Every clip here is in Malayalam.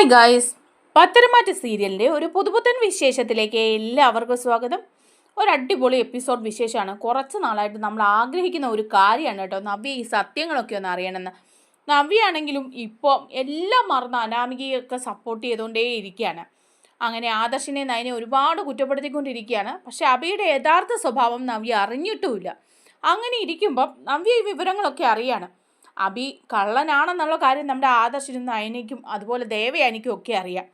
ഹായ് ഗായ്സ് പത്തരമാറ്റ സീരിയലിന്റെ ഒരു പുതുപുത്തൻ വിശേഷത്തിലേക്ക് എല്ലാവർക്കും സ്വാഗതം. ഒരു അടിപൊളി എപ്പിസോഡ് വിശേഷമാണ്. കുറച്ച് നാളായിട്ട് നമ്മൾ ആഗ്രഹിക്കുന്ന ഒരു കാര്യമാണ് കേട്ടോ. നവ്യ ഈ സത്യങ്ങളൊക്കെ ഒന്ന് അറിയണമെന്ന്. നവ്യാണെങ്കിലും ഇപ്പോൾ എല്ലാം മറന്ന് അനാമികയൊക്കെ സപ്പോർട്ട് ചെയ്തുകൊണ്ടേ ഇരിക്കുകയാണ്. അങ്ങനെ ആദർശിനെ നയനെ ഒരുപാട് കുറ്റപ്പെടുത്തിക്കൊണ്ടിരിക്കുകയാണ്. പക്ഷേ അബിയുടെ യഥാർത്ഥ സ്വഭാവം നവ്യ അറിഞ്ഞിട്ടുമില്ല. അങ്ങനെ ഇരിക്കുമ്പം നവ്യ ഈ വിവരങ്ങളൊക്കെ അറിയാണ്. അബി കള്ളനാണെന്നുള്ള കാര്യം നമ്മുടെ ആദർശിനും അയനിക്കും അതുപോലെ ദേവയാനിക്കും ഒക്കെ അറിയാം.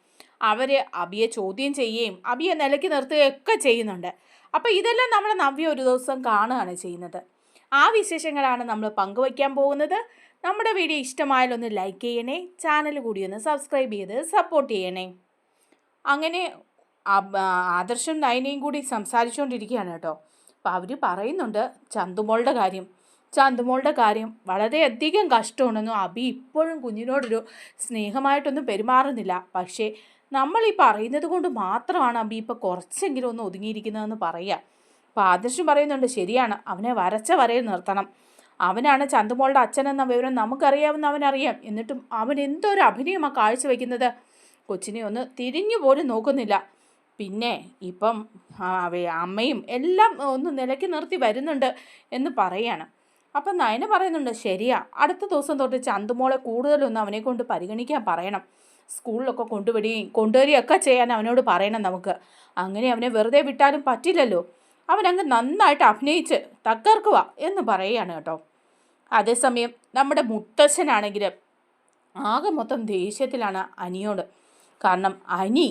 അവർ അബിയെ ചോദ്യം ചെയ്യുകയും അബിയെ നിലയ്ക്ക് നിർത്തുകയൊക്കെ ചെയ്യുന്നുണ്ട്. അപ്പോൾ ഇതെല്ലാം നമ്മൾ നവ്യ ഒരു ദിവസം കാണുകയാണ് ചെയ്യുന്നത്. ആ വിശേഷങ്ങളാണ് നമ്മൾ പങ്കുവയ്ക്കാൻ പോകുന്നത്. നമ്മുടെ വീഡിയോ ഇഷ്ടമായാലൊന്ന് ലൈക്ക് ചെയ്യണേ ചാനൽ കൂടി ഒന്ന് സബ്സ്ക്രൈബ് ചെയ്ത് സപ്പോർട്ട് ചെയ്യണേ. അങ്ങനെ ആദർശം ആദർശും നയനയും കൂടി സംസാരിച്ചുകൊണ്ടിരിക്കുകയാണ് കേട്ടോ. അപ്പോൾ അവർ പറയുന്നുണ്ട് ചന്തുമോളുടെ കാര്യം. ചന്തുമോളുടെ കാര്യം വളരെയധികം കഷ്ടമാണെന്നും അബി ഇപ്പോഴും കുഞ്ഞിനോടൊരു സ്നേഹമായിട്ടൊന്നും പെരുമാറുന്നില്ല. പക്ഷേ നമ്മൾ ഈ പറയുന്നത് കൊണ്ട് മാത്രമാണ് അബി ഇപ്പോൾ കുറച്ചെങ്കിലും ഒന്ന് ഒതുങ്ങിയിരിക്കുന്നതെന്ന് പറയുക. പാദർശം പറയുന്നുണ്ട് ശരിയാണ് അവനെ വരച്ച വരയിൽ നിർത്തണം. അവനാണ് ചന്തുമോളുടെ അച്ഛനെന്ന വിവരം നമുക്കറിയാവുന്ന അവനറിയാം. എന്നിട്ടും അവൻ എന്തൊരു അഭിനയമാണ് കാഴ്ചവെക്കുന്നത്? കൊച്ചിനെ ഒന്ന് തിരിഞ്ഞു പോലും നോക്കുന്നില്ല. പിന്നെ ഇപ്പം അവയെ അവ- അമ്മയും എല്ലാം ഒന്ന് നിലയ്ക്ക് നിർത്തി വരുന്നുണ്ട് എന്ന് പറയാണ്. അപ്പം നയന പറയുന്നുണ്ട് ശരിയാ. അടുത്ത ദിവസം തൊട്ട് ചന്തുമോളെ കൂടുതലൊന്നും അവനെ കൊണ്ട് പരിഗണിക്കാൻ പറയണം. സ്കൂളിലൊക്കെ കൊണ്ടുവിടുകയും കൊണ്ടുവരികയൊക്കെ ചെയ്യാൻ അവനോട് പറയണം നമുക്ക്. അങ്ങനെ അവനെ വെറുതെ വിട്ടാലും പറ്റില്ലല്ലോ. അവനങ്ങ് നന്നായിട്ട് അഭിനയിച്ച് തകർക്കുക എന്ന് പറയുകയാണ് കേട്ടോ. അതേസമയം നമ്മുടെ മുത്തശ്ശനാണെങ്കിൽ ആകെ മൊത്തം ദേഷ്യത്തിലാണ് അനിയോട്. കാരണം അനി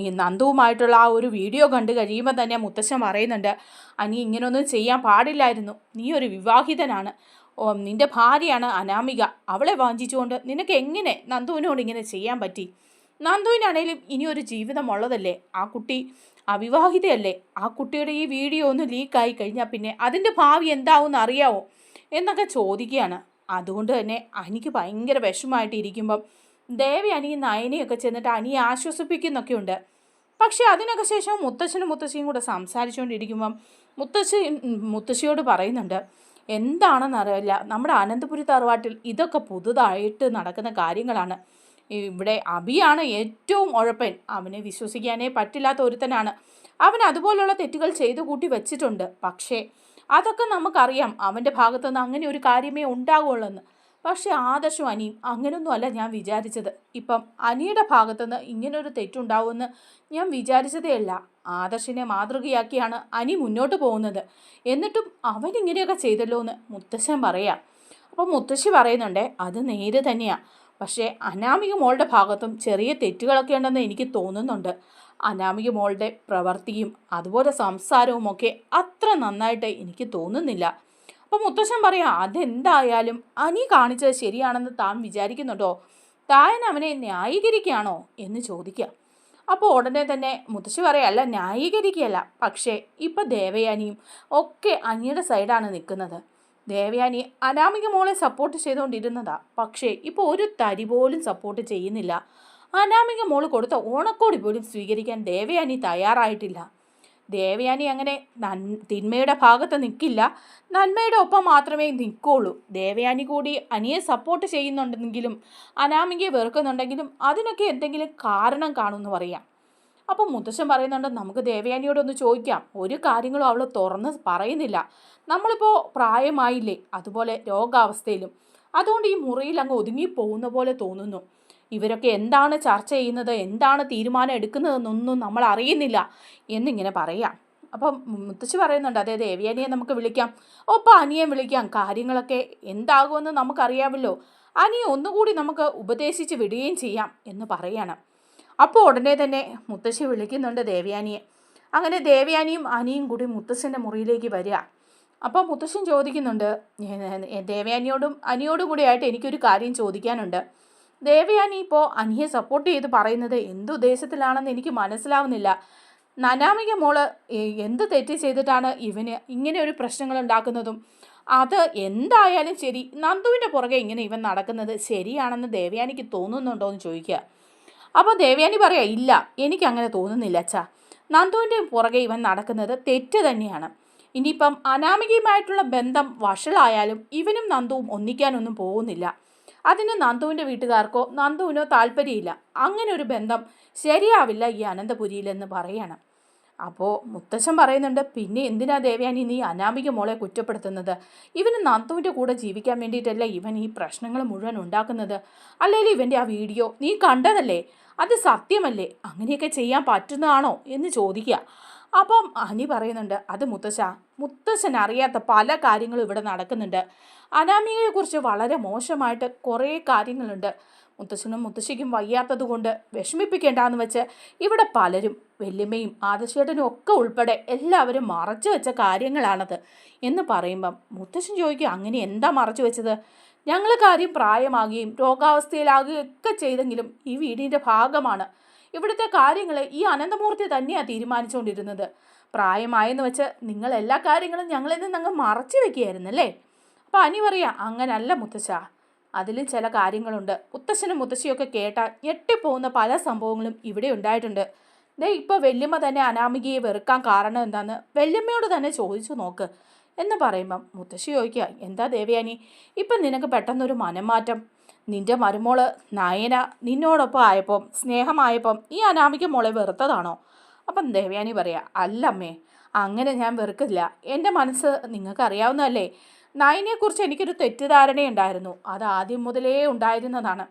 ഈ നന്ദുവുമായിട്ടുള്ള ആ ഒരു വീഡിയോ കണ്ടു കഴിയുമ്പോൾ തന്നെ മുത്തശ്ശൻ പറയുന്നുണ്ട് അനി ഇങ്ങനെയൊന്നും ചെയ്യാൻ പാടില്ലായിരുന്നു. നീ ഒരു വിവാഹിതനാണ്. നിന്റെ ഭാര്യയാണ് അനാമിക. അവളെ വാഞ്ചിച്ചുകൊണ്ട് നിനക്ക് എങ്ങനെ നന്ദുവിനോട് ഇങ്ങനെ ചെയ്യാൻ പറ്റി? നന്ദുവിനാണേലും ഇനി ഒരു ജീവിതമുള്ളതല്ലേ ആ കുട്ടി അവിവാഹിതയല്ലേ? ആ കുട്ടിയുടെ ഈ വീഡിയോ ഒന്ന് ലീക്കായി കഴിഞ്ഞാൽ പിന്നെ അതിന്റെ ഭാവി എന്താവും അറിയാവോ? എന്നൊക്കെ ചോദിക്കുകയാണ്. അതുകൊണ്ട് തന്നെ എനിക്ക് ഭയങ്കര വിഷമമായിട്ട് ഇരിക്കുമ്പം ദേവി അനി നയനയൊക്കെ ചെന്നിട്ട് അനിയെ ആശ്വസിപ്പിക്കുന്നൊക്കെ ഉണ്ട് പക്ഷെ അതിനൊക്കെ ശേഷം മുത്തശ്ശനും മുത്തശ്ശിയും കൂടെ സംസാരിച്ചുകൊണ്ടിരിക്കുമ്പം മുത്തശ്ശി മുത്തശ്ശിയോട് പറയുന്നുണ്ട് എന്താണെന്ന് അറിയില്ല നമ്മുടെ അനന്തപുരി തറവാട്ടിൽ ഇതൊക്കെ പുതുതായിട്ട് നടക്കുന്ന കാര്യങ്ങളാണ്. ഇവിടെ അഭിയാണ് ഏറ്റവും ഉഴപ്പൻ. അവനെ വിശ്വസിക്കാനേ പറ്റില്ലാത്ത ഒരുത്തനാണ്. അവൻ അതുപോലുള്ള തെറ്റുകൾ ചെയ്തു കൂട്ടി വെച്ചിട്ടുണ്ട്. പക്ഷേ അതൊക്കെ നമുക്കറിയാം. അവന്റെ ഭാഗത്തുനിന്ന് അങ്ങനെ ഒരു കാര്യമേ ഉണ്ടാകുള്ളൂ എന്ന് പക്ഷേ ആദർശം അനിയും അങ്ങനെയൊന്നും അല്ല ഞാൻ വിചാരിച്ചത്. ഇപ്പം അനിയുടെ ഭാഗത്തുനിന്ന് ഇങ്ങനൊരു തെറ്റുണ്ടാവുമെന്ന് ഞാൻ വിചാരിച്ചതേയല്ല. ആദർശിനെ മാതൃകയാക്കിയാണ് അനി മുന്നോട്ട് പോകുന്നത്. എന്നിട്ടും അവൻ ഇങ്ങനെയൊക്കെ ചെയ്തല്ലോ എന്ന് മുത്തശ്ശൻ പറയാം. അപ്പോൾ മുത്തശ്ശി പറയുന്നുണ്ടേ അത് നേരെ തന്നെയാണ് പക്ഷേ അനാമിക മോളുടെ ഭാഗത്തും ചെറിയ തെറ്റുകളൊക്കെ ഉണ്ടെന്ന് എനിക്ക് തോന്നുന്നുണ്ട്. അനാമിക മോളുടെ പ്രവൃത്തിയും അതുപോലെ സംസാരവും ഒക്കെ അത്ര നന്നായിട്ട് എനിക്ക് തോന്നുന്നില്ല. അപ്പോൾ മുത്തശ്ശൻ പറയാം അതെന്തായാലും അനി കാണിച്ചത് ശരിയാണെന്ന് താൻ വിചാരിക്കുന്നുണ്ടോ? താൻ അവനെ ന്യായീകരിക്കുകയാണോ? എന്ന് ചോദിക്കുക അപ്പോൾ ഉടനെ തന്നെ മുത്തശ്ശി പറയല്ല ന്യായീകരിക്കുകയല്ല. പക്ഷേ ഇപ്പം ദേവയാനിയും ഒക്കെ അനിയുടെ സൈഡാണ് നിൽക്കുന്നത്. ദേവയാനി അനാമിക മോളെ സപ്പോർട്ട് ചെയ്തുകൊണ്ടിരുന്നതാ പക്ഷേ ഇപ്പോൾ ഒരു തരി പോലും സപ്പോർട്ട് ചെയ്യുന്നില്ല. അനാമിക മോൾ കൊടുത്ത ഓണക്കോടി പോലും സ്വീകരിക്കാൻ ദേവയാനി തയ്യാറായിട്ടില്ല. ദേവയാനി അങ്ങനെ നൻ തിന്മയുടെ ഭാഗത്ത് നിൽക്കില്ല നന്മയുടെ ഒപ്പം മാത്രമേ നിൽക്കുള്ളൂ ദേവയാനി കൂടി അനിയെ സപ്പോർട്ട് ചെയ്യുന്നുണ്ടെങ്കിലും അനാമികയെ വെറുക്കുന്നുണ്ടെങ്കിലും അതിനൊക്കെ എന്തെങ്കിലും കാരണം കാണുമെന്ന് പറയാം. അപ്പം മുത്തശ്ശൻ പറയുന്നുണ്ട് നമുക്ക് ദേവയാനിയോടൊന്ന് ചോദിക്കാം. ഒരു കാര്യങ്ങളും അവൾ തുറന്ന് പറയുന്നില്ല. നമ്മളിപ്പോൾ പ്രായമായില്ലേ അതുപോലെ രോഗാവസ്ഥയിലും. അതുകൊണ്ട് ഈ മുറിയിൽ അങ്ങ് ഒതുങ്ങി പോകുന്ന പോലെ തോന്നുന്നു. ഇവരൊക്കെ എന്താണ് ചർച്ച ചെയ്യുന്നത്? എന്താണ് തീരുമാനം എടുക്കുന്നതെന്നൊന്നും നമ്മൾ അറിയുന്നില്ല എന്നിങ്ങനെ പറയാം. അപ്പം മുത്തശ്ശി പറയുന്നുണ്ട് അതായത് ഏവിയാനിയെ നമുക്ക് വിളിക്കാം. ഒപ്പം അനിയെ വിളിക്കാം. കാര്യങ്ങളൊക്കെ എന്താകുമെന്ന് നമുക്കറിയാമല്ലോ. അനിയെ ഒന്നുകൂടി നമുക്ക് ഉപദേശിച്ച് വിടുകയും ചെയ്യാം എന്ന് പറയാണ്. അപ്പോൾ ഉടനെ തന്നെ മുത്തശ്ശി വിളിക്കുന്നുണ്ട് ദേവയാനിയെ. അങ്ങനെ ദേവയാനിയും അനിയും കൂടി മുത്തശ്ശന്റെ മുറിയിലേക്ക് വരിക. അപ്പോൾ മുത്തശ്ശൻ ചോദിക്കുന്നുണ്ട് ദേവ്യാനിയോടും അനിയോടും കൂടിയായിട്ട് എനിക്കൊരു കാര്യം ചോദിക്കാനുണ്ട്. ദേവയാനി ഇപ്പോൾ അനിയെ സപ്പോർട്ട് ചെയ്ത് പറയുന്നത് എന്തുദ്ദേശത്തിലാണെന്ന് എനിക്ക് മനസ്സിലാവുന്നില്ല. നനാമിക മോൾ എന്ത് തെറ്റ് ചെയ്തിട്ടാണ് ഇവന് ഇങ്ങനെ ഒരു പ്രശ്നങ്ങൾ ഉണ്ടാക്കുന്നതും? അത് എന്തായാലും ശരി നന്ദുവിന്റെ പുറകെ ഇങ്ങനെ ഇവൻ നടക്കുന്നത് ശരിയാണെന്ന് ദേവയാനിക്ക് തോന്നുന്നുണ്ടോ എന്ന് ചോദിക്കുക. അപ്പോൾ ദേവയാനി പറയാ ഇല്ല എനിക്കങ്ങനെ തോന്നുന്നില്ല അച്ഛാ. നന്ദുവിന്റെ പുറകെ ഇവൻ നടക്കുന്നത് തെറ്റ് തന്നെയാണ്. ഇനിയിപ്പം അനാമികയുമായിട്ടുള്ള ബന്ധം വഷളായാലും ഇവനും നന്ദുവും ഒന്നിക്കാനൊന്നും പോകുന്നില്ല. അതിന് നന്ദുവിന്റെ വീട്ടുകാർക്കോ നന്ദുവിനോ താല്പര്യമില്ല. അങ്ങനെ ഒരു ബന്ധം ശരിയാവില്ല ഈ അനന്തപുരിയിലെന്ന് പറയണം. അപ്പോൾ മുത്തശ്ശൻ പറയുന്നുണ്ട് പിന്നെ എന്തിനാ ദേവയാനി നീ അനാമിക മോളെ കുറ്റപ്പെടുത്തുന്നത്? ഇവന് നന്ദുവിന്റെ കൂടെ ജീവിക്കാൻ വേണ്ടിയിട്ടല്ല ഇവൻ ഈ പ്രശ്നങ്ങൾ മുഴുവൻ ഉണ്ടാക്കുന്നത്? അല്ലെങ്കിൽ ഇവന്റെ ആ വീഡിയോ നീ കണ്ടതല്ലേ? അത് സത്യമല്ലേ? അങ്ങനെയൊക്കെ ചെയ്യാൻ പറ്റുന്നതാണോ? എന്ന് ചോദിക്കുക. അപ്പം അനി പറയുന്നുണ്ട് അത് മുത്തശ്ശ മുത്തശ്ശൻ അറിയാത്ത പല കാര്യങ്ങളും ഇവിടെ നടക്കുന്നുണ്ട്. അനാമികയെക്കുറിച്ച് വളരെ മോശമായിട്ട് കുറേ കാര്യങ്ങളുണ്ട്. മുത്തശ്ശനും മുത്തശ്ശിക്കും വയ്യാത്തത് കൊണ്ട് വിഷമിപ്പിക്കേണ്ടെന്ന് വെച്ച് ഇവിടെ പലരും വല്യമ്മയും ആദർശേട്ടനും ഒക്കെ ഉൾപ്പെടെ എല്ലാവരും മറച്ചു വെച്ച കാര്യങ്ങളാണത്. എന്ന് പറയുമ്പം മുത്തശ്ശൻ ചോദിക്കും അങ്ങനെ എന്താ മറച്ചു വെച്ചത്? ഞങ്ങൾ കാര്യം പ്രായമാകുകയും രോഗാവസ്ഥയിലാകുകയും ഒക്കെ ചെയ്തെങ്കിലും ഈ വീടിന്റെ ഭാഗമാണ്. ഇവിടുത്തെ കാര്യങ്ങൾ ഈ അനന്തമൂർത്തി തന്നെയാണ് തീരുമാനിച്ചുകൊണ്ടിരുന്നത് പ്രായമായെന്ന് വെച്ച് നിങ്ങൾ എല്ലാ കാര്യങ്ങളും ഞങ്ങളിൽ നിന്ന് അങ്ങ് മറച്ചു വെക്കുകയായിരുന്നല്ലേ? അപ്പം അനി പറയാ അങ്ങനല്ല മുത്തശ്ശ. അതിൽ ചില കാര്യങ്ങളുണ്ട്. മുത്തശ്ശനും മുത്തശ്ശിയൊക്കെ കേട്ടാൽ ഞെട്ടിപ്പോകുന്ന പല സംഭവങ്ങളും ഇവിടെ ഉണ്ടായിട്ടുണ്ട്. ദേ ഇപ്പോൾ വല്യമ്മ തന്നെ അനാമികയെ വെറുക്കാൻ കാരണം എന്താന്ന് വല്യമ്മയോട് തന്നെ ചോദിച്ചു നോക്ക്. എന്ന് പറയുമ്പം മുത്തശ്ശി ചോദിക്കുക എന്താ ദേവയാനി? ഇപ്പം നിനക്ക് പെട്ടെന്നൊരു മനംമാറ്റം. നിന്റെ മരുമോൾ നയന നിന്നോടൊപ്പം ആയപ്പം സ്നേഹമായപ്പം ഈ അനാമിക മോളെ വെറുത്തതാണോ? അപ്പം ദേവയാനി പറയാ അല്ലമ്മേ അങ്ങനെ ഞാൻ വെറുക്കില്ല എന്റെ മനസ്സ് നിങ്ങൾക്കറിയാവുന്നതല്ലേ? നയനെക്കുറിച്ച് എനിക്കൊരു തെറ്റിദ്ധാരണയുണ്ടായിരുന്നു. അത് ആദ്യം മുതലേ ഉണ്ടായിരുന്നതാണ്.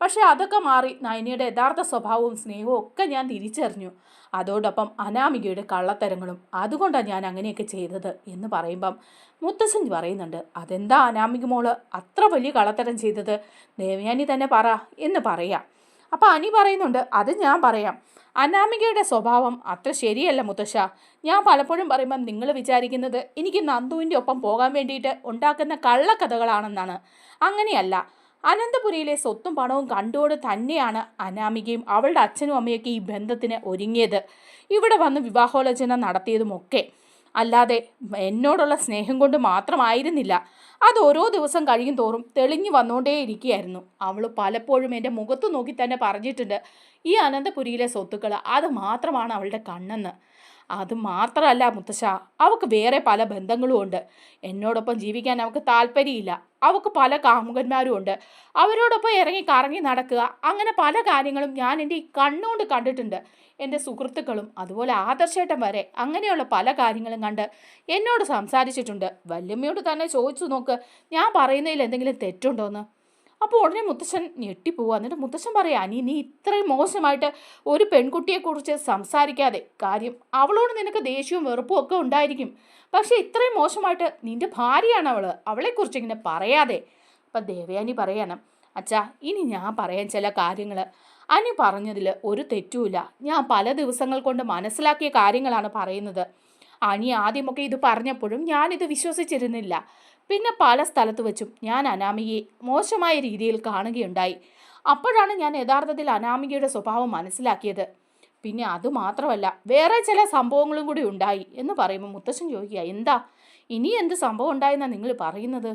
പക്ഷേ അതൊക്കെ മാറി നയനിയുടെ യഥാർത്ഥ സ്വഭാവവും സ്നേഹവും ഒക്കെ ഞാൻ തിരിച്ചറിഞ്ഞു. അതോടൊപ്പം അനാമികയുടെ കള്ളത്തരങ്ങളും അതുകൊണ്ടാണ് ഞാൻ അങ്ങനെയൊക്കെ ചെയ്തത് എന്ന് പറയുമ്പം മുത്തശ്ശൻ പറയുന്നുണ്ട് അതെന്താ അനാമിക മോൾ അത്ര വലിയ കള്ളത്തരം ചെയ്തത്? ദേവയാനി തന്നെ പറ എന്ന് പറയാം. അപ്പം അനി പറയുന്നുണ്ട് അത് ഞാൻ പറയാം. അനാമികയുടെ സ്വഭാവം അത്ര ശരിയല്ല മുത്തശ്ശ. ഞാൻ പലപ്പോഴും പറയുമ്പം നിങ്ങൾ വിചാരിക്കുന്നത് എനിക്ക് നന്ദുവിന്റെ ഒപ്പം പോകാൻ വേണ്ടിയിട്ട് ഉണ്ടാക്കുന്ന കള്ളക്കഥകളാണെന്നാണ്. അങ്ങനെയല്ല. അനന്തപുരിയിലെ സ്വത്തും പണവും കണ്ടുകൊണ്ട് തന്നെയാണ് അനാമികയും അവളുടെ അച്ഛനും അമ്മയൊക്കെ ഈ ബന്ധത്തിന് ഒരുങ്ങിയത്. ഇവിടെ വന്ന് വിവാഹോലോചന നടത്തിയതുമൊക്കെ. അല്ലാതെ എന്നോടുള്ള സ്നേഹം കൊണ്ട് മാത്രമായിരുന്നില്ല. അത് ഓരോ ദിവസം കഴിയും തോറും തെളിഞ്ഞു വന്നുകൊണ്ടേയിരിക്കുകയായിരുന്നു. അവൾ പലപ്പോഴും എന്റെ മുഖത്ത് നോക്കി തന്നെ പറഞ്ഞിട്ടുണ്ട് ഈ അനന്തപുരിയിലെ സ്വത്തുക്കൾ അത് മാത്രമാണ് അവളുടെ കണ്ണെന്ന്. അത് മാത്രമല്ല മുത്തശ്ശ അവൾക്ക് വേറെ പല ബന്ധങ്ങളും ഉണ്ട്. എന്നോടൊപ്പം ജീവിക്കാൻ അവൾക്ക് താല്പര്യമില്ല. അവൾക്ക് പല കാമുകന്മാരും ഉണ്ട്. അവരോടൊപ്പം ഇറങ്ങി കറങ്ങി നടക്കുക അങ്ങനെ പല കാര്യങ്ങളും ഞാൻ എന്റെ ഈ കണ്ണുകൊണ്ട് കണ്ടിട്ടുണ്ട്. എന്റെ സുഹൃത്തുക്കളും അതുപോലെ ആദർശേട്ടൻ വരെ അങ്ങനെയുള്ള പല കാര്യങ്ങളും കണ്ട് എന്നോട് സംസാരിച്ചിട്ടുണ്ട്. വല്യമ്മയോട് തന്നെ ചോദിച്ചു നോക്ക് ഞാൻ പറയുന്നതിൽ എന്തെങ്കിലും തെറ്റുണ്ടോയെന്ന് അപ്പോൾ ഉടനെ മുത്തശ്ശൻ ഞെട്ടിപ്പോവുക എന്നിട്ട് മുത്തശ്ശൻ പറയാ അനി നീ ഇത്രയും മോശമായിട്ട് ഒരു പെൺകുട്ടിയെക്കുറിച്ച് സംസാരിക്കാതെ കാര്യം അവളോട് നിനക്ക് ദേഷ്യവും വെറുപ്പും ഒക്കെ ഉണ്ടായിരിക്കും. പക്ഷേ ഇത്രയും മോശമായിട്ട് നിന്റെ ഭാര്യയാണ് അവൾ അവളെക്കുറിച്ച് ഇങ്ങനെ പറയാതെ. അപ്പം ദേവയാനി പറയണം അച്ഛാ ഇനി ഞാൻ പറയാൻ ചില കാര്യങ്ങൾ അനി പറഞ്ഞതിൽ ഒരു തെറ്റുമില്ല. ഞാൻ പല ദിവസങ്ങൾ കൊണ്ട് മനസ്സിലാക്കിയ കാര്യങ്ങളാണ് പറയുന്നത്. അനി ആദ്യമൊക്കെ ഇത് പറഞ്ഞപ്പോഴും ഞാനിത് വിശ്വസിച്ചിരുന്നില്ല. പിന്നെ പല സ്ഥലത്ത് വെച്ചും ഞാൻ അനാമികയെ മോശമായ രീതിയിൽ കാണുകയുണ്ടായി. അപ്പോഴാണ് ഞാൻ യഥാർത്ഥത്തിൽ അനാമികയുടെ സ്വഭാവം മനസ്സിലാക്കിയത്. പിന്നെ അതുമാത്രമല്ല വേറെ ചില സംഭവങ്ങളും കൂടി ഉണ്ടായി എന്ന് പറയുമ്പോൾ മുത്തശ്ശൻ ചോദിക്കുക എന്താ? ഇനി എന്ത് സംഭവം ഉണ്ടായെന്നാണ് നിങ്ങൾ പറയുന്നത്?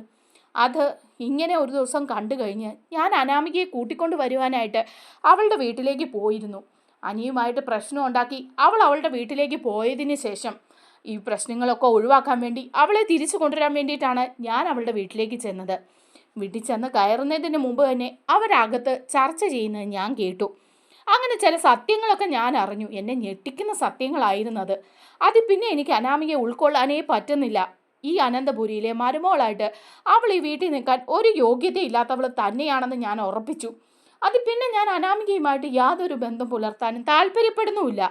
അത് ഇങ്ങനെ ഒരു ദിവസം കണ്ടു കഴിഞ്ഞ് ഞാൻ അനാമികയെ കൂട്ടിക്കൊണ്ട് വരുവാനായിട്ട് അവളുടെ വീട്ടിലേക്ക് പോയിരുന്നു. അനിയുമായിട്ട് പ്രശ്നം ഉണ്ടാക്കി അവൾ അവളുടെ വീട്ടിലേക്ക് പോയതിന് ശേഷം ഈ പ്രശ്നങ്ങളൊക്കെ ഒഴിവാക്കാൻ വേണ്ടി അവളെ തിരിച്ചു കൊണ്ടുവരാൻ വേണ്ടിയിട്ടാണ് ഞാൻ അവളുടെ വീട്ടിലേക്ക് ചെന്നത്. വീട്ടിൽ ചെന്ന് കയറുന്നതിന് മുമ്പ് തന്നെ അവരകത്ത് ചർച്ച ചെയ്യുന്നത് ഞാൻ കേട്ടു. അങ്ങനെ ചില സത്യങ്ങളൊക്കെ ഞാൻ അറിഞ്ഞു. എന്നെ ഞെട്ടിക്കുന്ന സത്യങ്ങളായിരുന്നു അത് അത് പിന്നെ എനിക്ക് അനാമികയെ ഉൾക്കൊള്ളാനേ പറ്റുന്നില്ല. ഈ അനന്തപുരിയിലെ മരുമോളായിട്ട് അവൾ ഈ വീട്ടിൽ നിൽക്കാൻ ഒരു യോഗ്യതയില്ലാത്തവൾ തന്നെയാണെന്ന് ഞാൻ ഉറപ്പിച്ചു. അത് പിന്നെ ഞാൻ അനാമികയുമായിട്ട് യാതൊരു ബന്ധം പുലർത്താനും താല്പര്യപ്പെടുന്നുമില്ല.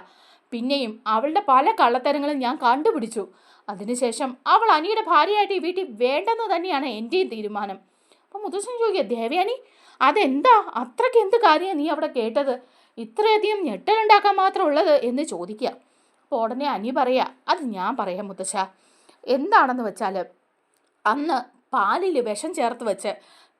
പിന്നെയും അവളുടെ പല കള്ളത്തരങ്ങളും ഞാൻ കണ്ടുപിടിച്ചു. അതിനുശേഷം അവൾ അനിയുടെ ഭാര്യയായിട്ട് ഈ വീട്ടിൽ വേണ്ടെന്ന് തന്നെയാണ് എന്റെയും തീരുമാനം. അപ്പം മുത്തശ്ശൻ ചോദിക്കുക ദേവയാനി അതെന്താ? അത്രയ്ക്ക് എന്ത് കാര്യമാണ് നീ അവിടെ കേട്ടത്? ഇത്രയധികം ഞെട്ടലുണ്ടാക്കാൻ മാത്രം ഉള്ളത്? എന്ന് ചോദിക്കുക. അപ്പോൾ ഉടനെ അനി പറയാ അത് ഞാൻ പറയാം മുത്തശ്ശ. എന്താണെന്ന് വെച്ചാൽ അന്ന് പാലിൽ വിഷം ചേർത്ത് വെച്ച്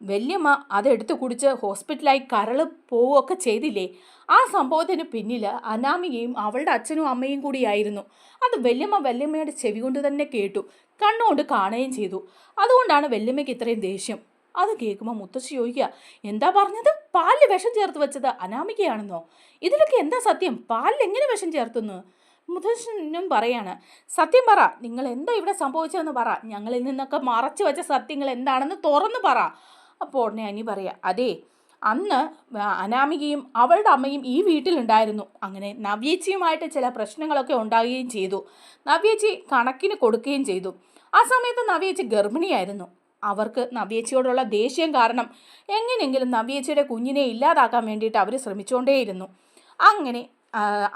വല്യമ്മ അതെടുത്ത് കുടിച്ച് ഹോസ്പിറ്റലായി കരൾ പോവുകയൊക്കെ ചെയ്തില്ലേ? ആ സംഭവത്തിന് പിന്നിൽ അനാമികയും അവളുടെ അച്ഛനും അമ്മയും കൂടിയായിരുന്നു. അത് വല്യമ്മ വല്യമ്മയുടെ ചെവി കൊണ്ട് തന്നെ കേട്ടു. കണ്ണുകൊണ്ട് കാണുകയും ചെയ്തു. അതുകൊണ്ടാണ് വല്യമ്മയ്ക്ക് ഇത്രയും ദേഷ്യം. അത് കേൾക്കുമ്പോൾ മുത്തശ്ശി ചോദിക്കുക എന്താ പറഞ്ഞത്? പാലിൽ വിഷം ചേർത്ത് വെച്ചത് അനാമികയാണെന്നോ? ഇതിലൊക്കെ എന്താ സത്യം? പാലിൽ എങ്ങനെ വിഷം ചേർത്തുന്നു? മുത്തശ്ശനും പറയാണ് സത്യം പറ. നിങ്ങൾ എന്താ ഇവിടെ സംഭവിച്ചതെന്ന് പറ. ഞങ്ങളിൽ നിന്നൊക്കെ മറച്ചു വെച്ച സത്യങ്ങൾ എന്താണെന്ന് തുറന്നു പറ. അപ്പോൾ ഉടനെ അനി പറയാം അതേ അന്ന് അനാമികയും അവളുടെ അമ്മയും ഈ വീട്ടിലുണ്ടായിരുന്നു. അങ്ങനെ നവ്യേച്ചിയുമായിട്ട് ചില പ്രശ്നങ്ങളൊക്കെ ഉണ്ടാകുകയും ചെയ്തു. നവ്യേച്ചി കണക്കിന് കൊടുക്കുകയും ചെയ്തു. ആ സമയത്ത് നവ്യേച്ചി ഗർഭിണിയായിരുന്നു. അവർക്ക് നവ്യേച്ചിയോടുള്ള ദേഷ്യം കാരണം എങ്ങനെയെങ്കിലും നവ്യേച്ചിയുടെ കുഞ്ഞിനെ ഇല്ലാതാക്കാൻ വേണ്ടിയിട്ട് അവർ ശ്രമിച്ചുകൊണ്ടേയിരുന്നു. അങ്ങനെ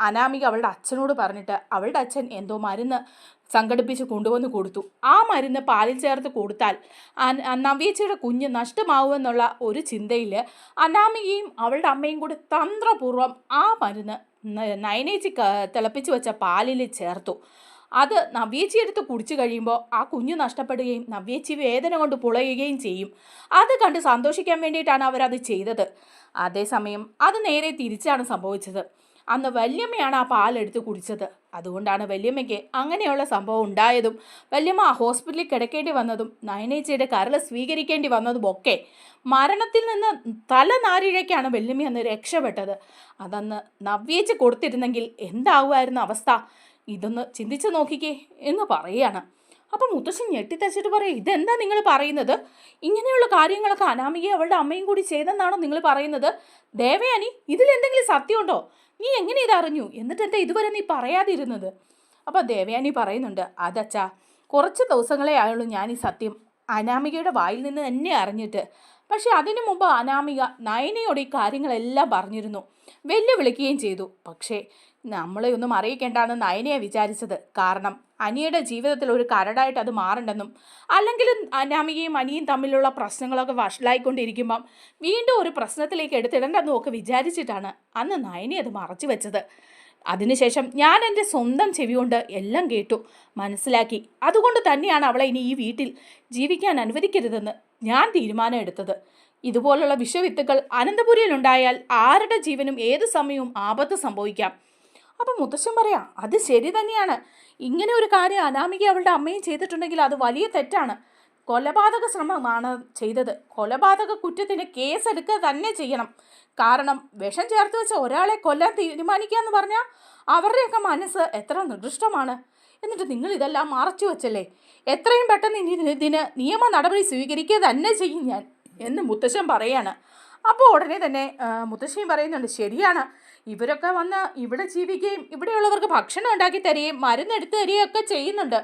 അനാമിക അവളുടെ അച്ഛനോട് പറഞ്ഞിട്ട് അവളുടെ അച്ഛൻ എന്തോ മരുന്ന് സംഘടിപ്പിച്ച് കൊണ്ടുവന്ന് കൊടുത്തു. ആ മരുന്ന് പാലിൽ ചേർത്ത് കൊടുത്താൽ നവ്യേച്ചിയുടെ കുഞ്ഞ് നഷ്ടമാവുമെന്നുള്ള ഒരു ചിന്തയിൽ അനാമികയും അവളുടെ അമ്മയും കൂടി തന്ത്രപൂർവം ആ മരുന്ന് നയനേച്ചി തിളപ്പിച്ച് വെച്ച പാലിൽ ചേർത്തു. അത് നവ്യേച്ചി എടുത്ത് കുടിച്ചു കഴിയുമ്പോൾ ആ കുഞ്ഞ് നഷ്ടപ്പെടുകയും നവ്യേച്ചി വേദന കൊണ്ട് പുളയുകയും ചെയ്യും. അത് കണ്ട് സന്തോഷിക്കാൻ വേണ്ടിയിട്ടാണ് അവരത് ചെയ്തത്. അതേസമയം അത് നേരെ തിരിച്ചാണ് സംഭവിച്ചത്. അന്ന് വല്യമ്മയാണ് ആ പാലെടുത്ത് കുടിച്ചത്. അതുകൊണ്ടാണ് വല്യമ്മയ്ക്ക് അങ്ങനെയുള്ള സംഭവം ഉണ്ടായതും വല്യമ്മ ഹോസ്പിറ്റലിൽ കിടക്കേണ്ടി വന്നതും നയനേച്ചയുടെ കരൾ സ്വീകരിക്കേണ്ടി വന്നതും ഒക്കെ മരണത്തിൽ നിന്ന് തല നാരിഴയ്ക്കാണ് വല്യമ്മ അന്ന് രക്ഷപ്പെട്ടത്. അതന്ന് നവ്യേച്ച് കൊടുത്തിരുന്നെങ്കിൽ എന്താകുമായിരുന്നു അവസ്ഥ? ഇതൊന്ന് ചിന്തിച്ചു നോക്കിക്കേ എന്ന് പറയുകയാണ് അപ്പം മുത്തശ്ശൻ ഞെട്ടിത്തച്ചിട്ട് പറയും ഇതെന്താ നിങ്ങൾ പറയുന്നത്? ഇങ്ങനെയുള്ള കാര്യങ്ങളൊക്കെ അനാമികയും അവളുടെ അമ്മയും കൂടി ചെയ്തെന്നാണോ നിങ്ങൾ പറയുന്നത്? ദേവയാനി ഇതിലെന്തെങ്കിലും സത്യമുണ്ടോ? നീ എങ്ങനെ ഇതറിഞ്ഞു എന്നിട്ട് എന്താ ഇതുവരെ നീ പറയാതിരുന്നത്? അപ്പോൾ ദേവയാനി പറയുന്നുണ്ട് അതച്ചാ കുറച്ച് ദിവസങ്ങളെ ആയുള്ളൂ ഞാൻ ഈ സത്യം അനാമികയുടെ വായിൽ നിന്ന് തന്നെ അറിഞ്ഞിട്ട്. പക്ഷെ അതിനു മുമ്പ് അനാമിക നയനയോട് ഈ കാര്യങ്ങളെല്ലാം പറഞ്ഞിരുന്നു. വെല്ലുവിളിക്കുകയും ചെയ്തു. പക്ഷേ നമ്മളെ ഒന്നും അറിയിക്കേണ്ടെന്ന് നയനയെ വിചാരിച്ചത്. കാരണം അനിയുടെ ജീവിതത്തിൽ ഒരു കരടായിട്ട് അത് മാറണ്ടെന്നും അല്ലെങ്കിൽ അനാമികയും അനിയും തമ്മിലുള്ള പ്രശ്നങ്ങളൊക്കെ വഷളായിക്കൊണ്ടിരിക്കുമ്പം വീണ്ടും ഒരു പ്രശ്നത്തിലേക്ക് എടുത്തിടണ്ടെന്നും ഒക്കെ വിചാരിച്ചിട്ടാണ് അന്ന് നയനെ അത് മറച്ചു വെച്ചത്. അതിനുശേഷം ഞാൻ എന്റെ സ്വന്തം ചെവി കൊണ്ട് എല്ലാം കേട്ടു മനസ്സിലാക്കി. അതുകൊണ്ട് തന്നെയാണ് അവളെ ഇനി ഈ വീട്ടിൽ ജീവിക്കാൻ അനുവദിക്കരുതെന്ന് ഞാൻ തീരുമാനം എടുത്തത്. ഇതുപോലുള്ള വിഷവിത്തുക്കൾ അനന്തപുരിയിലുണ്ടായാൽ ആരുടെ ജീവനും ഏത് സമയവും ആപത്ത് സംഭവിക്കാം. അപ്പം മുത്തശ്ശൻ പറയാം അത് ശരി തന്നെയാണ്. ഇങ്ങനെ ഒരു കാര്യം അനാമിക അവളുടെ അമ്മയും ചെയ്തിട്ടുണ്ടെങ്കിൽ അത് വലിയ തെറ്റാണ്. കൊലപാതക ശ്രമമാണ് ചെയ്തത്. കൊലപാതക കുറ്റത്തിന് കേസെടുക്കുക തന്നെ ചെയ്യണം. കാരണം വിഷം ചേർത്ത് വെച്ച ഒരാളെ കൊല്ലാൻ തീരുമാനിക്കുക എന്ന് പറഞ്ഞാൽ അവരുടെയൊക്കെ മനസ്സ് എത്ര നികൃഷ്ടമാണ്. എന്നിട്ട് നിങ്ങൾ ഇതെല്ലാം മറച്ചു വെച്ചല്ലേ? എത്രയും പെട്ടെന്ന് ഇനി ഇതിന് നിയമ നടപടി സ്വീകരിക്കുക തന്നെ ചെയ്യും ഞാൻ എന്ന് മുത്തശ്ശൻ പറയാണ്. അപ്പോൾ ഉടനെ തന്നെ മുത്തശ്ശിയും പറയുന്നുണ്ട് ശരിയാണ്. ഇവരൊക്കെ വന്ന് ഇവിടെ ജീവിക്കുകയും ഇവിടെയുള്ളവർക്ക് ഭക്ഷണം ഉണ്ടാക്കി തരികയും മരുന്നെടുത്ത് തരികയും ഒക്കെ ചെയ്യുന്നുണ്ട്.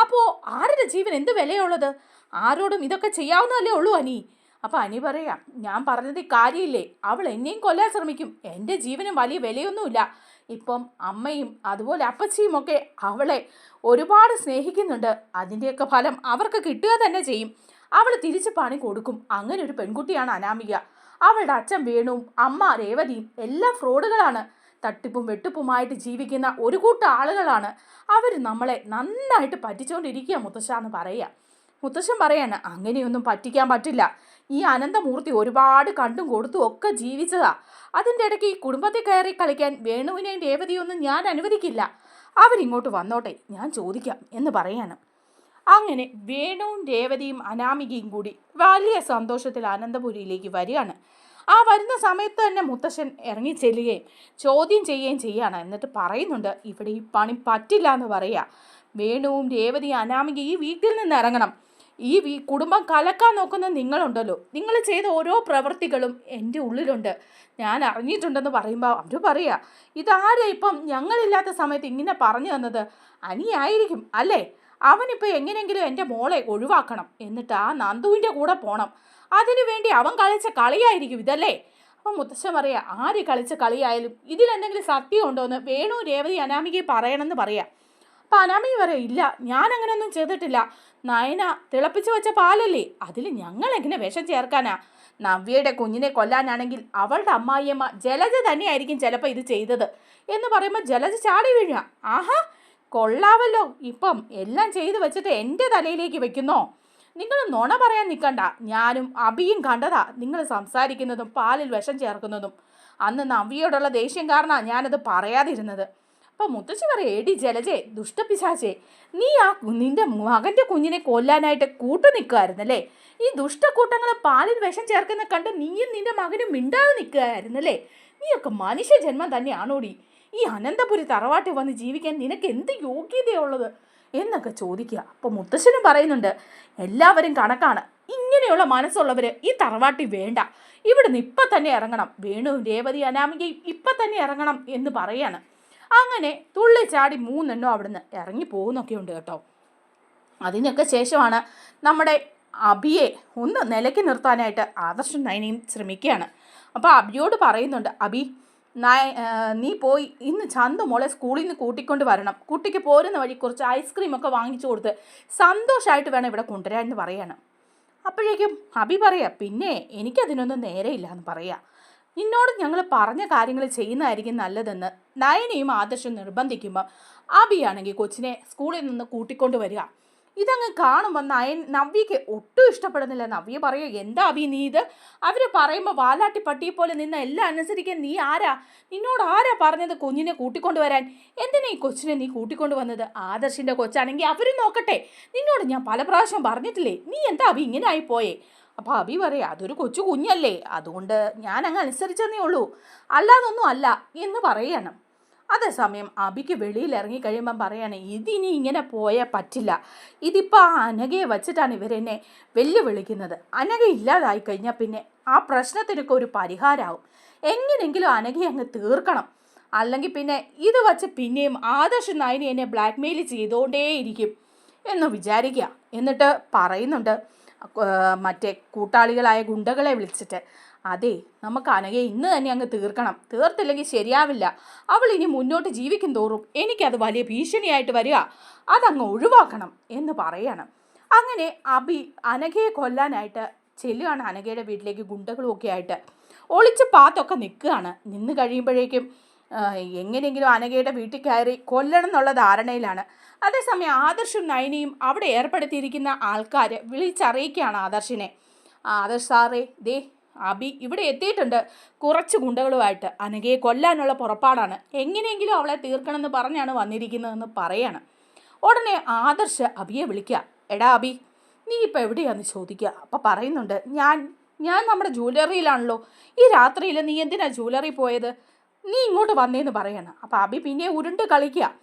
അപ്പോൾ ആരുടെ ജീവൻ? എന്ത് വിലയുള്ളത്? ആരോടും ഇതൊക്കെ ചെയ്യാവുന്നതല്ലേ ഉള്ളൂ അനി. അപ്പോൾ അനി പറയാം ഞാൻ പറഞ്ഞത് കാര്യമില്ലേ? അവൾ എന്നെയും കൊല്ലാൻ ശ്രമിക്കും. എന്റെ ജീവനും വലിയ വിലയൊന്നുമില്ല. ഇപ്പം അമ്മയും അതുപോലെ അപ്പച്ചിയും ഒക്കെ അവളെ ഒരുപാട് സ്നേഹിക്കുന്നുണ്ട്. അതിന്റെയൊക്കെ ഫലം അവർക്ക് കിട്ടുക തന്നെ ചെയ്യും. അവൾ തിരിച്ച് പണി കൊടുക്കും. അങ്ങനെ ഒരു പെൺകുട്ടിയാണ് അനാമിക. അവളുടെ അച്ഛൻ വേണുവും അമ്മ രേവതിയും എല്ലാം ഫ്രോഡുകളാണ്. തട്ടിപ്പും വെട്ടിപ്പുമായിട്ട് ജീവിക്കുന്ന ഒരു കൂട്ടം ആളുകളാണ്. അവർ നമ്മളെ നന്നായിട്ട് പറ്റിച്ചുകൊണ്ടിരിക്കുക മുത്തശ്ശ എന്ന് പറയുക. മുത്തശ്ശൻ പറയാണ് അങ്ങനെയൊന്നും പറ്റിക്കാൻ പറ്റില്ല. ഈ അനന്തമൂർത്തി ഒരുപാട് കണ്ടും കൊടുത്തും ഒക്കെ ജീവിച്ചതാ. അതിന്റെ ഇടയ്ക്ക് ഈ കുടുംബത്തിൽ കയറി കളിക്കാൻ വേണുവിനെയും രേവതിയൊന്നും ഞാൻ അനുവദിക്കില്ല. അവരിങ്ങോട്ട് വന്നോട്ടെ ഞാൻ ചോദിക്കാം എന്ന് പറയാണ്. അങ്ങനെ വേണുവും രേവതിയും അനാമികയും കൂടി വലിയ സന്തോഷത്തിൽ അനന്തപുരിയിലേക്ക് വരികയാണ്. ആ വരുന്ന സമയത്ത് തന്നെ മുത്തശ്ശൻ ഇറങ്ങി ചെല്ലുകയും ചോദ്യം ചെയ്യുകയും ചെയ്യാണ് എന്നിട്ട് പറയുന്നുണ്ട് ഇവിടെ ഈ പണി പറ്റില്ല എന്ന് പറയുക വേണുവും രേവതിയും അനാമിക ഈ വീട്ടിൽ നിന്ന് ഇറങ്ങണം. ഈ വീ കുടുംബം കലക്കാൻ നോക്കുന്ന നിങ്ങളുണ്ടല്ലോ. നിങ്ങൾ ചെയ്ത ഓരോ പ്രവൃത്തികളും എന്റെ ഉള്ളിലുണ്ട്. ഞാൻ അറിഞ്ഞിട്ടുണ്ടെന്ന് പറയുമ്പോൾ അവർ പറയുക ഇതാരാ ഇപ്പം ഞങ്ങളില്ലാത്ത സമയത്ത് ഇങ്ങനെ പറഞ്ഞു തന്നത്? അനിയായിരിക്കും അല്ലേ? അവനിപ്പോൾ എങ്ങനെയെങ്കിലും എന്റെ മോളെ ഒഴിവാക്കണം. എന്നിട്ട് ആ നന്ദുവിന്റെ കൂടെ പോകണം അതിനു വേണ്ടി അവൻ കളിച്ച കളിയായിരിക്കും ഇതല്ലേ? അപ്പം മുത്തശ്ശൻ പറയാ ആര് കളിച്ച കളിയായാലും ഇതിലെന്തെങ്കിലും സത്യം ഉണ്ടോ എന്ന് വേണു രേവതി അനാമികയെ പറയണമെന്ന് പറയാം. അപ്പം അനാമിക പറയാം ഇല്ല ഞാൻ അങ്ങനെയൊന്നും ചെയ്തിട്ടില്ല. നയന തിളപ്പിച്ച് വെച്ച പാലല്ലേ? അതിൽ ഞങ്ങൾ എങ്ങനെ വിഷം ചേർക്കാനാ? നവ്യയുടെ കുഞ്ഞിനെ കൊല്ലാനാണെങ്കിൽ അവളുടെ അമ്മായിയമ്മ ജലജ തന്നെയായിരിക്കും ചിലപ്പോൾ ഇത് ചെയ്തത്. എന്ന് പറയുമ്പോൾ ജലജ ചാടി വീഴുക. ആഹാ കൊള്ളാവല്ലോ. ഇപ്പം എല്ലാം ചെയ്തു വെച്ചിട്ട് എന്റെ തലയിലേക്ക് വെക്കുന്നോ? നിങ്ങൾ നുണ പറയാൻ നിൽക്കണ്ട. ഞാനും അബിയും കണ്ടതാ. നിങ്ങൾ സംസാരിക്കുന്നതും പാലിൽ വിഷം ചേർക്കുന്നതും. അന്ന് നവിയോടുള്ള ദേഷ്യം കാരണമാണ് ഞാനത് പറയാതിരുന്നത്. അപ്പം മുത്തശ്ശി പറയും എടി ജലജേ ദുഷ്ടപിശാചേ നീ ആ നിന്റെ മകന്റെ കുഞ്ഞിനെ കൊല്ലാനായിട്ട് കൂട്ടു നിൽക്കുമായിരുന്നല്ലേ ഈ ദുഷ്ടക്കൂട്ടങ്ങൾ പാലിൽ വിഷം ചേർക്കുന്ന കണ്ട് നീയും നിന്റെ മകനും മിണ്ടാതെ നിൽക്കുകയായിരുന്നല്ലേ നീയൊക്കെ മനുഷ്യ ജന്മം തന്നെയാണോടി? ഈ അനന്തപുരി തറവാട്ടിൽ വന്ന് ജീവിക്കാൻ നിനക്ക് എന്ത് യോഗ്യതയുള്ളത്? എന്നൊക്കെ ചോദിക്കുക. അപ്പോൾ മുത്തശ്ശനും പറയുന്നുണ്ട് എല്ലാവരും കണക്കാണ്. ഇങ്ങനെയുള്ള മനസ്സുള്ളവർ ഈ തറവാട്ടി വേണ്ട. ഇവിടുന്ന് ഇപ്പം തന്നെ ഇറങ്ങണം. വേണു രേവതി അനാമികയും ഇപ്പം തന്നെ ഇറങ്ങണം എന്ന് പറയാണ്. അങ്ങനെ തുള്ളി ചാടി മൂന്നെണ്ണോ അവിടുന്ന് ഇറങ്ങി പോകുന്നൊക്കെ ഉണ്ട് കേട്ടോ. അതിനൊക്കെ ശേഷമാണ് നമ്മുടെ അബിയെ ഒന്ന് നിലയ്ക്ക് നിർത്താനായിട്ട് ആദർശം നയനയും ശ്രമിക്കുകയാണ്. അപ്പോൾ അബിയോട് പറയുന്നുണ്ട് ആ, നീ പോയി ഇന്ന് ചന്ത മോളെ സ്കൂളിൽ നിന്ന് കൂട്ടിക്കൊണ്ട് വരണം. കുട്ടിക്ക് പോരുന്ന വഴി കുറച്ച് ഐസ്ക്രീം ഒക്കെ വാങ്ങിച്ചു കൊടുത്ത് സന്തോഷമായിട്ട് വേണം ഇവിടെ കൊണ്ടുവരാൻ എന്ന് പറയാണ്. അപ്പോഴേക്കും അബി പറയാ പിന്നെ എനിക്കതിനൊന്നും നേരെയില്ല എന്ന് പറയാം. നിന്നോട് ഞങ്ങൾ പറഞ്ഞ കാര്യങ്ങൾ ചെയ്യുന്നതായിരിക്കും നല്ലതെന്ന്. നയനയും ആദർശം നിർബന്ധിക്കുമ്പോൾ അബിയാണെങ്കിൽ കൊച്ചിനെ സ്കൂളിൽ നിന്ന് കൂട്ടിക്കൊണ്ട് വരിക. ഇതങ്ങ് കാണുമ്പോൾ നയൻ നവ്യയ്ക്ക് ഒട്ടും ഇഷ്ടപ്പെടുന്നില്ല. നവ്യ പറയോ എന്താ അവി നീ ഇത്? അവർ പറയുമ്പോൾ വാലാട്ടി പട്ടിയെ പോലെ നിന്ന് എല്ലാം അനുസരിക്കാൻ നീ ആരാ? നിന്നോട് ആരാ പറഞ്ഞത് കുഞ്ഞിനെ കൂട്ടിക്കൊണ്ട് വരാൻ? എന്തിനാ ഈ കൊച്ചിനെ നീ കൂട്ടിക്കൊണ്ട് വന്നത്? ആദർശിന്റെ കൊച്ചാണെങ്കിൽ അവരും നോക്കട്ടെ. നിന്നോട് ഞാൻ പല പ്രാവശ്യം പറഞ്ഞിട്ടില്ലേ? നീ എന്താ അവി ഇങ്ങനെ ആയിപ്പോയേ? അപ്പോൾ അബി പറയാം അതൊരു കൊച്ചു കുഞ്ഞല്ലേ. അതുകൊണ്ട് ഞാൻ അങ്ങ് അനുസരിച്ചെന്നേ ഉള്ളൂ. അല്ലാതൊന്നും അല്ല എന്ന് പറയണം. അതേസമയം അബിക്ക് വെളിയിൽ ഇറങ്ങി കഴിയുമ്പം പറയാണ് ഇതിനി ഇങ്ങനെ പോയാൽ പറ്റില്ല. ഇതിപ്പോൾ ആ അനഘയെ വച്ചിട്ടാണ് ഇവരെന്നെ വെല്ലുവിളിക്കുന്നത്. അനഘ ഇല്ലാതായി കഴിഞ്ഞാൽ പിന്നെ ആ പ്രശ്നത്തിനൊക്കെ ഒരു പരിഹാരമാവും എങ്ങനെയെങ്കിലും അനഘയെ അങ്ങ് തീർക്കണം. അല്ലെങ്കിൽ പിന്നെ ഇത് വച്ച് പിന്നെയും ആദർശ നായനെ എന്നെ ബ്ലാക്ക്മെയിൽ ചെയ്തുകൊണ്ടേയിരിക്കും എന്ന് വിചാരിക്കുക. എന്നിട്ട് പറയുന്നുണ്ട് മറ്റേ കൂട്ടാളികളായ ഗുണ്ടകളെ വിളിച്ചിട്ട്. അതെ നമുക്ക് അനഘയെ ഇന്ന് തന്നെ അങ്ങ് തീർക്കണം. തീർത്തില്ലെങ്കിൽ ശരിയാവില്ല. അവൾ ഇനി മുന്നോട്ട് ജീവിക്കും തോറും എനിക്കത് വലിയ ഭീഷണിയായിട്ട് വരിക. അതങ്ങ് ഒഴിവാക്കണം എന്ന് പറയണം. അങ്ങനെ അബി അനഘയെ കൊല്ലാനായിട്ട് ചെല്ലുകയാണ് അനഘയുടെ വീട്ടിലേക്ക് ഗുണ്ടകളും ഒക്കെ ആയിട്ട്. ഒളിച്ച് പാത്തൊക്കെ നിൽക്കുകയാണ്. നിന്ന് കഴിയുമ്പോഴേക്കും എങ്ങനെയെങ്കിലും അനഘയുടെ വീട്ടിൽ കയറി കൊല്ലണം എന്നുള്ള ധാരണയിലാണ്. അതേസമയം ആദർശും നയനിയും അവിടെ ഏർപ്പെടുത്തിയിരിക്കുന്ന ആൾക്കാർ വിളിച്ചറിയിക്കുകയാണ് ആദർശിനെ. ആദർശ് സാറേ ദേ അബി ഇവിടെ എത്തിയിട്ടുണ്ട്. കുറച്ച് ഗുണ്ടകളുമായിട്ട്. അനഘയെ കൊല്ലാനുള്ള പുറപ്പാടാണ്. എങ്ങനെയെങ്കിലും അവളെ തീർക്കണമെന്ന് പറഞ്ഞാണ് വന്നിരിക്കുന്നതെന്ന് പറയാണ്. ഉടനെ ആദർശ് അബിയെ വിളിക്കുക. എടാ അബി നീ ഇപ്പം എവിടെയാന്ന് ചോദിക്കുക. അപ്പം പറയുന്നുണ്ട് ഞാൻ ഞാൻ നമ്മുടെ ജ്വല്ലറിയിലാണല്ലോ. ഈ രാത്രിയിൽ നീ എന്തിനാ ജ്വല്ലറി പോയത്? നീ ഇങ്ങോട്ട് വന്നേന്ന് പറയണം. അപ്പം അബി പിന്നെ ഉരുണ്ട് കളിക്കുക.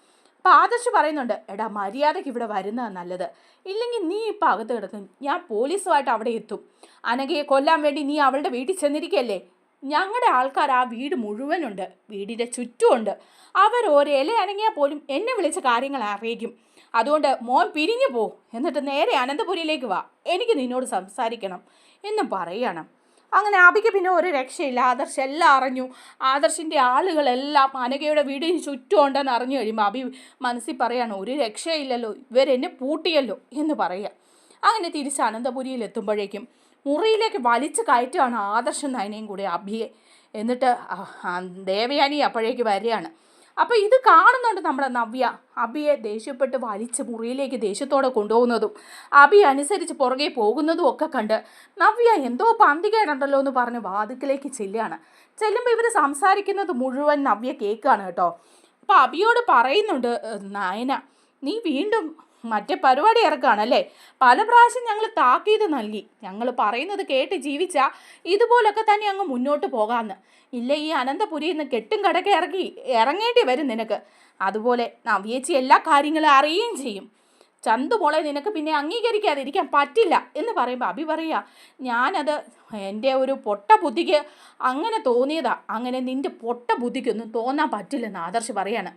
അപ്പം ആദർശ് പറയുന്നുണ്ട് എടാ മര്യാദയ്ക്ക് ഇവിടെ വരുന്നതാണ് നല്ലത്. ഇല്ലെങ്കിൽ നീ ഇപ്പം അകത്ത് കിടക്കും. ഞാൻ പോലീസുമായിട്ട് അവിടെ എത്തും. അനഘയെ കൊല്ലാൻ വേണ്ടി നീ അവളുടെ വീട്ടിൽ ചെന്നിരിക്കല്ലേ? ഞങ്ങളുടെ ആൾക്കാർ ആ വീട് മുഴുവനുണ്ട്. വീടിന്റെ ചുറ്റുമുണ്ട്. അവർ ഓരോ ഇല അനങ്ങിയാൽ പോലും എന്നെ വിളിച്ച കാര്യങ്ങൾ അറിയിക്കും. അതുകൊണ്ട് മോൻ പിരിഞ്ഞു പോ. എന്നിട്ട് നേരെ അനന്തപുരിയിലേക്ക് വാ. എനിക്ക് നിന്നോട് സംസാരിക്കണം എന്നും പറയണം. അങ്ങനെ അബിക്ക് പിന്നെ ഒരു രക്ഷയില്ല. ആദർശ് എല്ലാം അറിഞ്ഞു. ആദർശിന്റെ ആളുകളെല്ലാം അനഘയുടെ വീടിന് ചുറ്റും ഉണ്ടെന്ന് അറിഞ്ഞു കഴിയുമ്പോൾ അബി മനസ്സിൽ പറയാണ് ഒരു രക്ഷയില്ലല്ലോ. ഇവരെന്നെ പൂട്ടിയല്ലോ എന്ന് പറയുക അങ്ങനെ തിരിച്ച് അനന്തപുരിയിൽ എത്തുമ്പോഴേക്കും മുറിയിലേക്ക് വലിച്ചു കയറ്റുകയാണ് ആദർശം നയനയും കൂടി അബിയെ എന്നിട്ട് ദേവയാനി അപ്പോഴേക്ക് വരികയാണ്. അപ്പോൾ ഇത് കാണുന്നുണ്ട് നമ്മുടെ നവ്യ. അബിയെ ദേഷ്യപ്പെട്ട് വലിച്ച് മുറിയിലേക്ക് ദേഷ്യത്തോടെ കൊണ്ടുപോകുന്നതും അബി അനുസരിച്ച് പുറകെ പോകുന്നതും ഒക്കെ കണ്ട് നവ്യ എന്തോ പന്തികേടുണ്ടല്ലോ എന്ന് പറഞ്ഞ് വാതിക്കലേക്ക് ചെല്ലുകയാണ്. ചെല്ലുമ്പോൾ ഇവർ സംസാരിക്കുന്നത് മുഴുവൻ നവ്യ കേൾക്കുകയാണ് കേട്ടോ. അപ്പോൾ അബിയോട് പറയുന്നുണ്ട് "ഏഹ്, നയന നീ വീണ്ടും മറ്റേ പരിപാടി ഇറക്കുകയാണല്ലേ പല പ്രാവശ്യം ഞങ്ങൾ താക്കീത് നൽകി. ഞങ്ങൾ പറയുന്നത് കേട്ട് ജീവിച്ചാൽ ഇതുപോലൊക്കെ തന്നെ അങ്ങ് മുന്നോട്ട് പോകാമെന്ന് ഇല്ല ഈ അനന്തപുരിയിൽ നിന്ന് കെട്ടും കടക്ക് ഇറങ്ങി ഇറങ്ങേണ്ടി വരും നിനക്ക്. അതുപോലെ നവ്യേച്ചി എല്ലാ കാര്യങ്ങളും അറിയുകയും ചെയ്യും. ചന്തു മോളെ നിനക്ക് പിന്നെ അംഗീകരിക്കാതിരിക്കാൻ പറ്റില്ല എന്ന് പറയുമ്പോൾ അഭി പറയുക ഞാനത് എന്റെ ഒരു പൊട്ട ബുദ്ധിക്ക് അങ്ങനെ തോന്നിയതാ. അങ്ങനെ നിന്റെ പൊട്ട ബുദ്ധിക്കൊന്നും തോന്നാൻ പറ്റില്ലെന്ന് ആദർശ് പറയാണ്.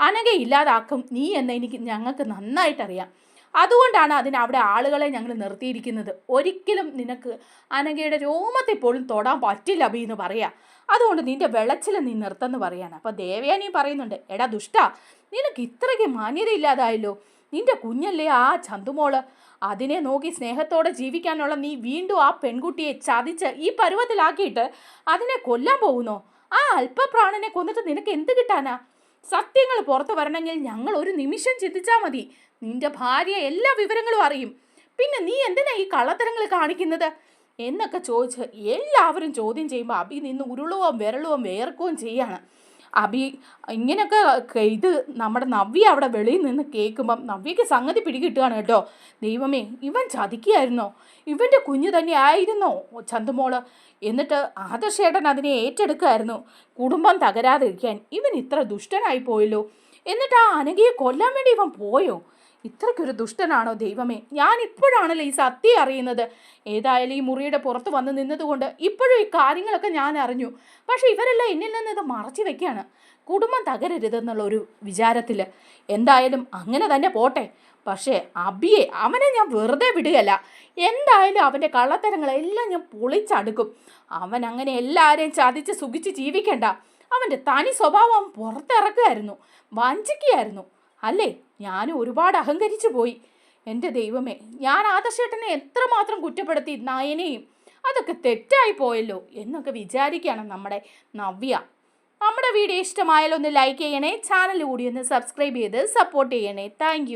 അനഘ ഇല്ലാതാക്കും നീ എന്ന് എനിക്ക് ഞങ്ങൾക്ക് നന്നായിട്ടറിയാം. അതുകൊണ്ടാണ് അതിന് അവിടെ ആളുകളെ ഞങ്ങൾ നിർത്തിയിരിക്കുന്നത്. ഒരിക്കലും നിനക്ക് അനഘയുടെ രോമത്തെ പോലും തൊടാൻ പറ്റില്ല അഭി എന്ന് പറയാ. അതുകൊണ്ട് നിന്റെ വെളച്ചിൽ നീ നിർത്തെന്ന് പറയാണ്. അപ്പോൾ ദേവയാനി പറയുന്നുണ്ട് എടാ ദുഷ്ട നിനക്ക് ഇത്രയ്ക്ക് മാന്യതയില്ലാതായല്ലോ നിന്റെ കുഞ്ഞല്ലേ ആ ചന്തുമോൾ? അതിനെ നോക്കി സ്നേഹത്തോടെ ജീവിക്കാനുള്ള നീ വീണ്ടും ആ പെൺകുട്ടിയെ ചതിച്ച് ഈ പരുവത്തിലാക്കിയിട്ട് അതിനെ കൊല്ലാൻ പോകുന്നോ? ആ അല്പപ്രാണനെ കൊന്നിട്ട് നിനക്ക് എന്ത് കിട്ടാനാ? സത്യങ്ങൾ പുറത്തു വരണമെങ്കിൽ ഞങ്ങൾ ഒരു നിമിഷം ചിന്തിച്ചാൽ മതി. നിന്റെ ഭാര്യ എല്ലാ വിവരങ്ങളും അറിയും. പിന്നെ നീ എന്തിനാ ഈ കള്ളത്തരങ്ങൾ കാണിക്കുന്നത്? എന്നൊക്കെ ചോദിച്ച് എല്ലാവരും ചോദ്യം ചെയ്യുമ്പോൾ അബി നിന്ന് ഉരുളുകയും വിരളുകയും വേർക്കുകയും ചെയ്യാണ്. അബി ഇങ്ങനെയൊക്കെ ഇത് നമ്മുടെ നവ്യ അവിടെ വെളിയിൽ നിന്ന് കേൾക്കുമ്പം നവ്യക്ക് സംഗതി പിടികിട്ടുകയാണ് കേട്ടോ. ദൈവമേ ഇവൻ ചതിക്കുകയായിരുന്നോ? ഇവന്റെ കുഞ്ഞു തന്നെ ആയിരുന്നോ? ചന്തുമോൾ. എന്നിട്ട് ആദർശേട്ടൻ അതിനെ ഏറ്റെടുക്കുമായിരുന്നു കുടുംബം തകരാതിരിക്കാൻ ഇവൻ ഇത്ര ദുഷ്ടനായി പോയല്ലോ എന്നിട്ട് ആ അനഘയെ കൊല്ലാൻ വേണ്ടി ഇവൻ പോയോ? ഇത്രയ്ക്കൊരു ദുഷ്ടനാണോ ദൈവമേ? ഞാൻ ഇപ്പോഴാണല്ലോ ഈ സത്യം അറിയുന്നത്. ഏതായാലും ഈ മുറിയുടെ പുറത്ത് വന്ന് നിന്നതുകൊണ്ട് ഇപ്പോഴും ഈ കാര്യങ്ങളൊക്കെ ഞാൻ അറിഞ്ഞു. പക്ഷേ ഇവരെല്ലാം എന്നിൽ നിന്ന് ഇത് മറച്ചു വെക്കുകയാണ്. കുടുംബം തകരരുതെന്നുള്ള ഒരു വിചാരത്തിൽ എന്തായാലും അങ്ങനെ തന്നെ പോട്ടെ. പക്ഷേ അബിയെ അവനെ ഞാൻ വെറുതെ വിടുകയല്ല. എന്തായാലും അവന്റെ കള്ളത്തരങ്ങളെല്ലാം ഞാൻ പൊളിച്ചടുക്കും. അവൻ അങ്ങനെ എല്ലാവരെയും ചതിച്ച് സുഖിച്ച് ജീവിക്കണ്ട. അവന്റെ തനി സ്വഭാവം പുറത്തിറക്കുകയായിരുന്നു. വഞ്ചിക്കുകയായിരുന്നു. അല്ലേ? ഞാനും ഒരുപാട് അഹങ്കരിച്ചു പോയി. എന്റെ ദൈവമേ ഞാൻ ആദർശേട്ടനെ എത്രമാത്രം കുറ്റപ്പെടുത്തി നയനെയും? അതൊക്കെ തെറ്റായി പോയല്ലോ എന്നൊക്കെ വിചാരിക്കുകയാണ് നമ്മുടെ നവ്യ. നമ്മുടെ വീഡിയോ ഇഷ്ടമായാലൊന്ന് ലൈക്ക് ചെയ്യണേ ചാനൽ കൂടി ഒന്ന് സബ്സ്ക്രൈബ് ചെയ്ത് സപ്പോർട്ട് ചെയ്യണേ. താങ്ക്